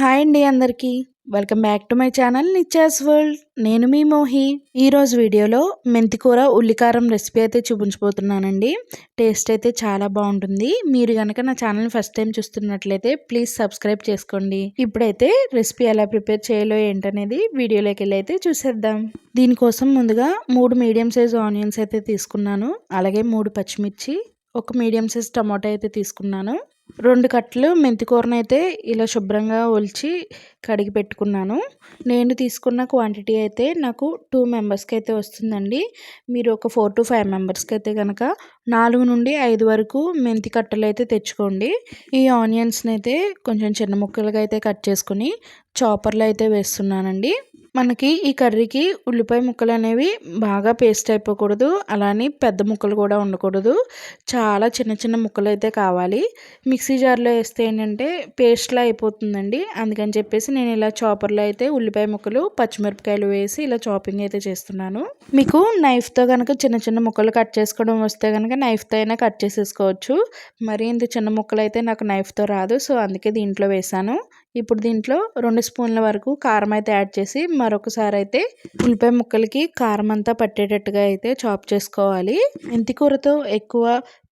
Hi అండి అందరికీ. Welcome back to my channel Nithya's world. నేను మీ మోహి. ఈరోజు వీడియోలో మెంతికూర ఉల్లికారం రెసిపీ అయితే చూపించబోతున్నానండి. టేస్ట్ అయితే చాలా బాగుంటుంది. మీరు కనుక నా ఛానల్ ఫస్ట్ టైం చూస్తున్నట్లయితే ప్లీజ్ సబ్స్క్రైబ్ చేసుకోండి. ఇప్పుడైతే రెసిపీ ఎలా ప్రిపేర్ చేయాలో ఏంటనేది వీడియోలోకి వెళ్ళి అయితే చూసేద్దాం. దీనికోసం ముందుగా మూడు మీడియం సైజ్ ఆనియన్స్ అయితే తీసుకున్నాను. అలాగే మూడు పచ్చిమిర్చి ఒక మీడియం సైజ్ టమాటో అయితే తీసుకున్నాను. రెండు కట్టలు మెంతికూరను అయితే ఇలా శుభ్రంగా ఒలిచి కడిగి పెట్టుకున్నాను. నేను తీసుకున్న క్వాంటిటీ అయితే నాకు టూ మెంబర్స్కి అయితే వస్తుందండి. మీరు ఒక ఫోర్ టు ఫైవ్ మెంబర్స్కి అయితే కనుక నాలుగు నుండి ఐదు వరకు మెంతి కట్టలు అయితే తెచ్చుకోండి. ఈ ఆనియన్స్ని అయితే కొంచెం చిన్న ముక్కలుగా అయితే కట్ చేసుకుని చాపర్లో అయితే వేస్తున్నానండి. మనకి ఈ కర్రీకి ఉల్లిపాయ ముక్కలు అనేవి బాగా పేస్ట్ అయిపోకూడదు. అలానే పెద్ద ముక్కలు కూడా ఉండకూడదు. చాలా చిన్న చిన్న ముక్కలు అయితే కావాలి. మిక్సీ జార్లో వేస్తే ఏంటంటే పేస్ట్లా అయిపోతుందండి. అందుకని చెప్పేసి నేను ఇలా చాపర్లో అయితే ఉల్లిపాయ ముక్కలు పచ్చిమిరపకాయలు వేసి ఇలా చాపింగ్ అయితే చేస్తున్నాను. మీకు నైఫ్తో కనుక చిన్న చిన్న ముక్కలు కట్ చేసుకోవడం వస్తే కనుక నైఫ్తో అయినా కట్ చేసేసుకోవచ్చు. మరి ఇంత చిన్న ముక్కలు అయితే నాకు నైఫ్తో రాదు. సో అందుకే దీంట్లో వేసాను ఇప్పుడు దీంట్లో రెండు స్పూన్ల వరకు కారం అయితే యాడ్ చేసి మరొకసారి అయితే ఉల్లిపాయ ముక్కలకి కారం అంతా పట్టేటట్టుగా అయితే చాప్ చేసుకోవాలి. మెంతి కూరతో ఎక్కువ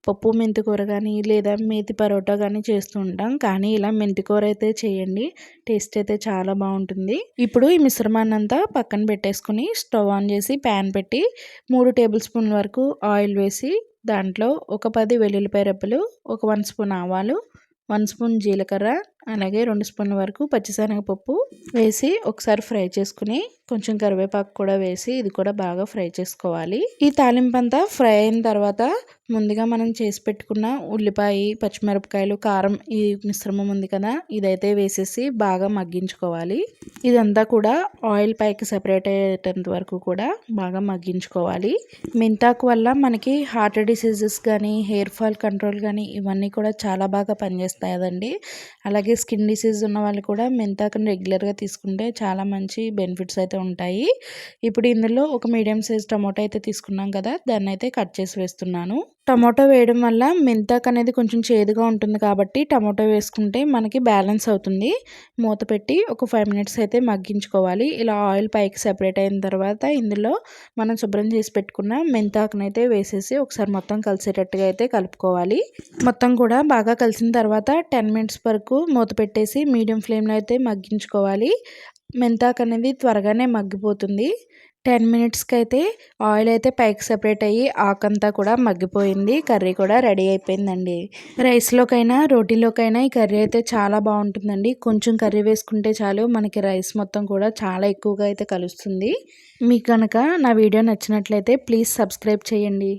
పప్పు మెంతి కూర కానీ లేదా మేతి పరోటా కానీ చేస్తూ ఉంటాం. కానీ ఇలా మెంతి కూర అయితే చేయండి. టేస్ట్ అయితే చాలా బాగుంటుంది. ఇప్పుడు ఈ మిశ్రమాన్ని అంతా పక్కన పెట్టేసుకుని స్టవ్ ఆన్ చేసి ప్యాన్ పెట్టి మూడు టేబుల్ స్పూన్ల వరకు ఆయిల్ వేసి దాంట్లో ఒక పది వెల్లుల్లిపాయ రెప్పలు ఒక వన్ స్పూన్ ఆవాలు వన్ స్పూన్ జీలకర్ర అలాగే రెండు స్పూన్ల వరకు పచ్చిశనగపప్పు వేసి ఒకసారి ఫ్రై చేసుకుని కొంచెం కరివేపాకు కూడా వేసి ఇది కూడా బాగా ఫ్రై చేసుకోవాలి. ఈ తాలింపు అంతా ఫ్రై అయిన తర్వాత ముందుగా మనం చేసి పెట్టుకున్న ఉల్లిపాయ పచ్చిమిరపకాయలు కారం ఈ మిశ్రమం ఉంది కదా ఇదైతే వేసేసి బాగా మగ్గించుకోవాలి. ఇదంతా కూడా ఆయిల్ పైకి సెపరేట్ అయ్యేటంత వరకు కూడా బాగా మగ్గించుకోవాలి. మెంతాకు వల్ల మనకి హార్ట్ డిసీజెస్ కానీ హెయిర్ ఫాల్ కంట్రోల్ కానీ ఇవన్నీ కూడా చాలా బాగా పనిచేస్తాయి కదండి. అలాగే స్కిన్ డిసీజ్ ఉన్న వాళ్ళు కూడా మెంతాకను రెగ్యులర్గా తీసుకుంటే చాలా మంచి బెనిఫిట్స్ అయితే ఉంటాయి. ఇప్పుడు ఇందులో ఒక మీడియం సైజ్ టమాటో అయితే తీసుకున్నాం కదా దాన్ని అయితే కట్ చేసి వేస్తున్నాను. టమాటో వేయడం వల్ల మెంతాకు అనేది కొంచెం చేదుగా ఉంటుంది కాబట్టి టమాటో వేసుకుంటే మనకి బ్యాలెన్స్ అవుతుంది. మూత పెట్టి ఒక ఫైవ్ మినిట్స్ అయితే మగ్గించుకోవాలి. ఇలా ఆయిల్ పైకి సెపరేట్ అయిన తర్వాత ఇందులో మనం శుభ్రం చేసి పెట్టుకున్న మెంతాకునైతే వేసేసి ఒకసారి మొత్తం కలిసేటట్టుగా అయితే కలుపుకోవాలి. మొత్తం కూడా బాగా కలిసిన తర్వాత టెన్ మినిట్స్ వరకు మూత పెట్టేసి మీడియం ఫ్లేమ్లో అయితే మగ్గించుకోవాలి. మెంతాకు అనేది త్వరగానే మగ్గిపోతుంది. టెన్ మినిట్స్కి అయితే ఆయిల్ అయితే పైకి సపరేట్ అయ్యి ఆకంతా కూడా మగ్గిపోయింది. కర్రీ కూడా రెడీ అయిపోయిందండి. రైస్లోకైనా రోటీలోకైనా ఈ కర్రీ అయితే చాలా బాగుంటుందండి. కొంచెం కర్రీ వేసుకుంటే చాలు మనకి రైస్ మొత్తం కూడా చాలా ఎక్కువగా అయితే కలుస్తుంది. మీకు కనుక నా వీడియో నచ్చినట్లయితే ప్లీజ్ సబ్స్క్రైబ్ చేయండి.